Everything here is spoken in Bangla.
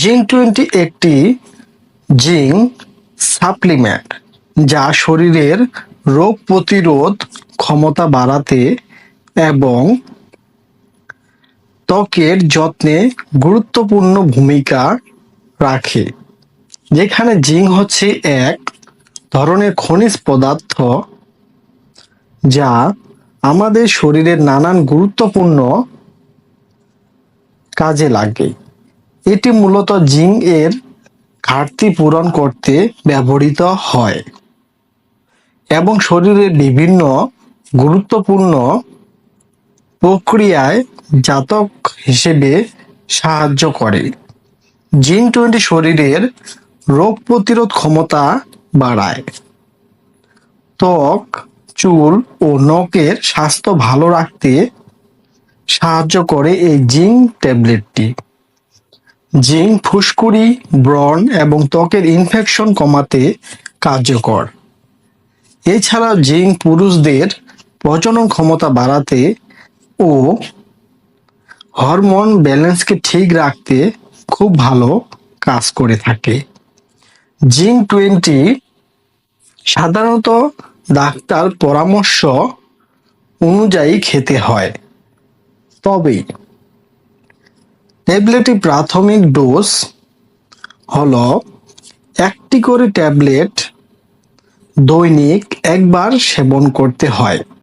জিঙ্ক টোয়েন্টি একটি জিঙ্ক সাপ্লিমেন্ট, যা শরীরের রোগ প্রতিরোধ ক্ষমতা বাড়াতে এবং ত্বকের যত্নে গুরুত্বপূর্ণ ভূমিকা রাখে। যেখানে জিঙ্ক হচ্ছে এক ধরনের খনিজ পদার্থ, যা আমাদের শরীরের নানান গুরুত্বপূর্ণ কাজে লাগে। এটি মূলত জিঙ্ক এর ঘাটতি পূরণ করতে ব্যবহৃত হয় এবং শরীরের বিভিন্ন গুরুত্বপূর্ণ প্রক্রিয়ায় জাতক হিসেবে সাহায্য করে। জিন টোয়েন্টি শরীরের রোগ প্রতিরোধ ক্ষমতা বাড়ায়। ত্বক, চুল ও নখের স্বাস্থ্য ভালো রাখতে সাহায্য করে এই জিঙ্ক ট্যাবলেটটি। জিঙ্ক ফুসকুড়ি, ব্রণ এবং ত্বকের ইনফেকশন কমাতে কার্যকর। এছাড়া জিঙ্ক পুরুষদের প্রজনন ক্ষমতা বাড়াতে ও হরমোন ব্যালেন্সকে ঠিক রাখতে খুব ভালো কাজ করে থাকে। জিঙ্ক টোয়েন্টি সাধারণত ডাক্তার পরামর্শ অনুযায়ী খেতে হয়। তবে ট্যাবলেটটি প্রাথমিক ডোজ হল একটি করে ট্যাবলেট দৈনিক একবার সেবন করতে হয়।